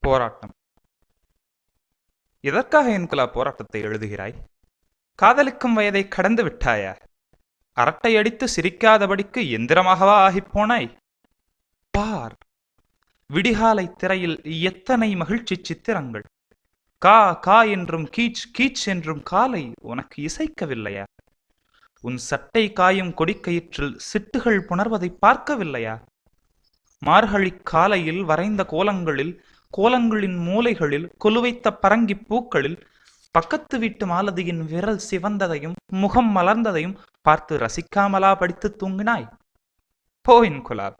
போராட்டம். எதற்காக என்குலா போராட்டத்தை எழுதுகிறாய்? காதலிக்கும் வயதை கடந்து விட்டாயா? அரட்டை அடித்து சிரிக்காதபடிக்கு எந்திரமாகவா ஆகிப் போனாய்? பார். விடிகாலை திரையில் எத்தனை மகிழ்ச்சி சித்திரங்கள். கா கா என்றும் கீச் கீச் என்றும் காலை உனக்கு இசைக்கவில்லையா? உன் சட்டை காயும் கொடிக்கயிற்றில் சிட்டுகள் புணர்வதை பார்க்கவில்லையா? மார்கழிக் காலையில் வரைந்த கோலங்களில் கோலங்களின் மூலைகளில் கொலுவைத்த பரங்கி பூக்களில் பக்கத்து வீட்டு மாலதியின் விரல் சிவந்ததையும் முகம் மலர்ந்ததையும் பார்த்து ரசிக்காமலா படித்து தூங்கினாய்? போயின் குலாப்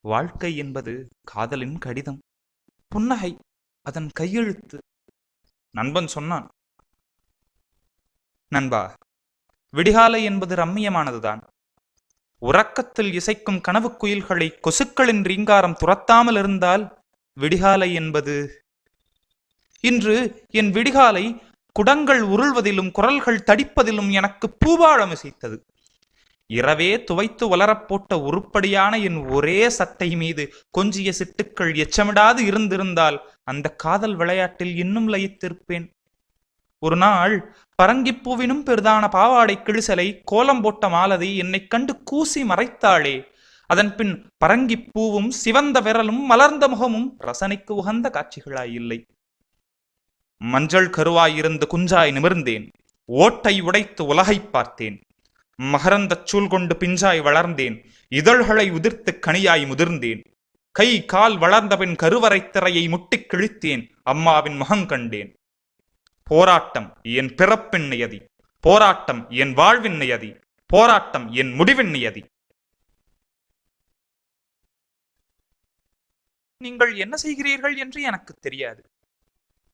வாழ்க்கை என்பது காதலின் கடிதம். புன்னகை அதன் கையெழுத்து. நண்பன் சொன்னான். நண்பா விடிகாலை என்பது ரம்மியமானதுதான். உறக்கத்தில் இசைக்கும் கனவுக் குயில்களை கொசுக்களின் ரீங்காரம் துரத்தாமல் இருந்தால் விடிகாலை என்பது? இன்று என் விடிகாலை குடங்கள் உருள்வதிலும் குரல்கள் தடிப்பதிலும் எனக்கு பூபாழம் இசைத்தது. இரவே துவைத்து வளரப் போட்ட உருப்படியான என் ஒரே சட்டை மீது கொஞ்சிய சிட்டுக்கள் எச்சமிடாது இருந்திருந்தால் அந்த காதல் விளையாட்டில் இன்னும் லயித்திருப்பேன். ஒரு நாள் பரங்கிப்பூவினும் பெரிதான பாவாடை கிழிசலை கோலம் போட்ட மாலதி என்னைக் கண்டு கூசி மறைத்தாளே அதன்பின் பரங்கிப் பூவும் சிவந்த விரலும் மலர்ந்த முகமும் ரசனைக்கு உகந்த காட்சிகளாய் இல்லை மஞ்சள் கருவாயிருந்த குஞ்சாய் நிமிர்ந்தேன். ஓட்டை உடைத்து உலகைப் பார்த்தேன். மகரந்தச் சூல் கொண்டு பிஞ்சாய் வளர்ந்தேன். இதழ்களை உதிர்த்து கனியாய் முதிர்ந்தேன். கை கால் வளர்ந்தபின் கருவறைத் திரையை முட்டிக் கிழித்தேன். அம்மாவின் முகம் கண்டேன். போராட்டம் என் பிறப்பின் நியதி. போராட்டம் என் வாழ்வின் நியதி. போராட்டம் என் முடிவின் நியதி. நீங்கள் என்ன செய்கிறீர்கள் என்று எனக்கு தெரியாது.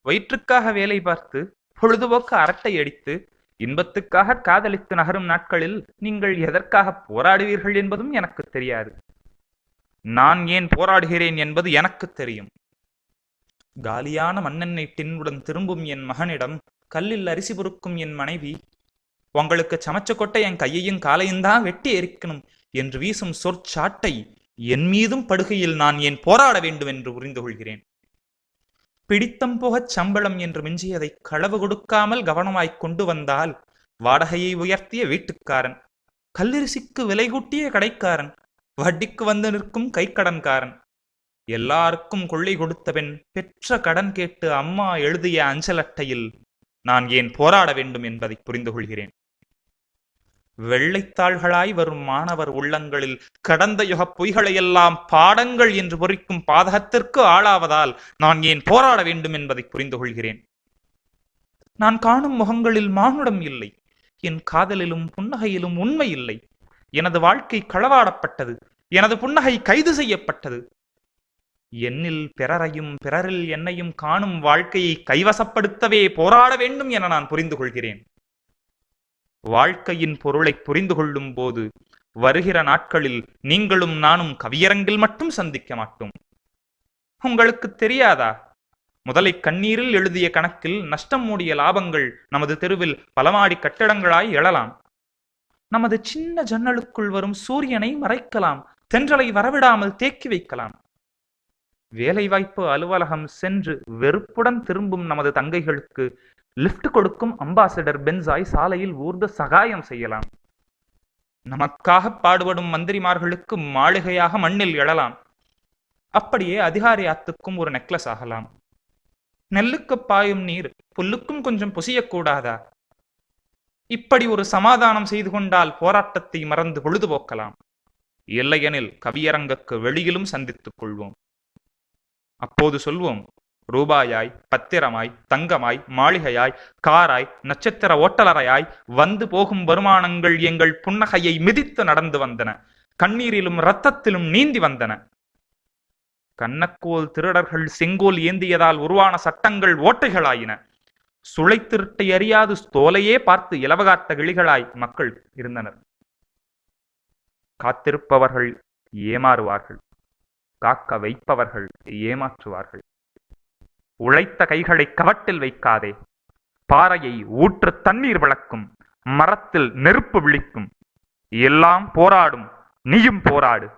வயிற்றுக்காக வேலை பார்த்து பொழுதுபோக்கு அரட்டை அடித்து இன்பத்துக்காக காதலித்து நகரும் நாட்களில் நீங்கள் எதற்காக போராடுவீர்கள் என்பதும் எனக்கு தெரியாது. நான் ஏன் போராடுகிறேன் என்பது எனக்கு தெரியும். காலியான மண்ணெண்ணை டின்னுடன் திரும்பும் என் மகனிடம் கல்லில் அரிசி பொறுக்கும் என் மனைவி உங்களுக்கு சமைச்ச கொட்டை என் கையையும் காலையும் தான் வெட்டி எரிக்கணும் என்று வீசும் சொற்சாட்டை என் மீதும் படுகையில் நான் ஏன் போராட வேண்டும் என்று புரிந்து கொள்கிறேன். பிடித்தம் போகச் சம்பளம் என்று மிஞ்சியதை களவு கொடுக்காமல் கவனமாய்க் கொண்டு வந்தால் வாடகையை உயர்த்திய வீட்டுக்காரன் கல்லரிசிக்கு விலை கூட்டிய கடைக்காரன் வட்டிக்கு வந்து நிற்கும் கைக்கடன்காரன் எல்லாருக்கும் கொள்ளை கொடுத்த பெண் பெற்ற கடன் கேட்டு அம்மா எழுதிய அஞ்சல் அட்டையில் நான் ஏன் போராட வேண்டும் என்பதை புரிந்து கொள்கிறேன். வெள்ளைத்தாள்களாய் வரும் மாணவர் உள்ளங்களில் கடந்த யுக பொய்களையெல்லாம் பாடங்கள் என்று பொறிக்கும் பாதகத்திற்கு ஆளாவதால் நான் ஏன் போராட வேண்டும் என்பதை புரிந்து கொள்கிறேன். நான் காணும் முகங்களில் மானுடம் இல்லை. என் காதலிலும் புன்னகையிலும் உண்மை இல்லை. எனது வாழ்க்கை களவாடப்பட்டது. எனது புன்னகை கைது செய்யப்பட்டது. என்னில் பிறரையும் பிறரில் என்னையும் காணும் வாழ்க்கையை கைவசப்படுத்தவே போராட வேண்டும் என நான் புரிந்து கொள்கிறேன். வாழ்க்கையின் பொருளை புரிந்து கொள்ளும் போது வருகிற நாட்களில் நீங்களும் நானும் கவியரங்கில் மட்டும் சந்திக்க மாட்டோம். உங்களுக்கு தெரியாதா? முதலை கண்ணீரில் எழுதிய கணக்கில் நஷ்டம் மூடிய லாபங்கள் நமது தெருவில் பலமாடி கட்டடங்களாய் எழலாம். நமது சின்ன ஜன்னலுக்குள் வரும் சூரியனை மறைக்கலாம். தென்றலை வரவிடாமல் தேக்கி வைக்கலாம். வேலைவாய்ப்பு அலுவலகம் சென்று வெறுப்புடன் திரும்பும் நமது தங்கைகளுக்கு லிஃப்ட் கொடுக்கும் அம்பாசிடர் பென்சாய் சாலையில் ஊர்ந்து சகாயம் செய்யலாம். நமக்காக பாடுபடும் மந்திரிமார்களுக்கு மாளிகையாக மண்ணில் எழலாம். அப்படியே அதிகாரி ஆத்துக்கும் ஒரு நெக்லஸ் ஆகலாம். நெல்லுக்கு பாயும் நீர் புல்லுக்கும் கொஞ்சம் புசியக்கூடாதா? இப்படி ஒரு சமாதானம் செய்து கொண்டால் போராட்டத்தை மறந்து பொழுதுபோக்கலாம். இல்லையெனில் கவியரங்குக்கு வெளியிலும் சந்தித்துக் கொள்வோம். அப்போது சொல்வோம் ரூபாயாய் பத்திரமாய் தங்கமாய் மாளிகையாய் காராய் நட்சத்திர ஓட்டலரையாய் வந்து போகும் வருமானங்கள் எங்கள் புன்னகையை மிதித்து நடந்து வந்தன. கண்ணீரிலும் இரத்தத்திலும் நீந்தி வந்தன. கண்ணக்கோல் திருடர்கள் செங்கோல் ஏந்தியதால் உருவான சட்டங்கள் ஓட்டைகளாயின. சுளைத்திருட்டை அறியாது தோலையே பார்த்து இலவகாத்த கிளிகளாய் மக்கள் இருந்தனர். காத்திருப்பவர்கள் ஏமாறுவார்கள். காக்க வைப்பவர்கள் ஏமாற்றுவார்கள். உழைத்த கைகளை கவட்டில் வைக்காதே. பாறையை ஊற்று தண்ணீர் விளக்கும் மரத்தில் நெருப்பு விழிக்கும். எல்லாம் போராடும் நீயும் போராடு.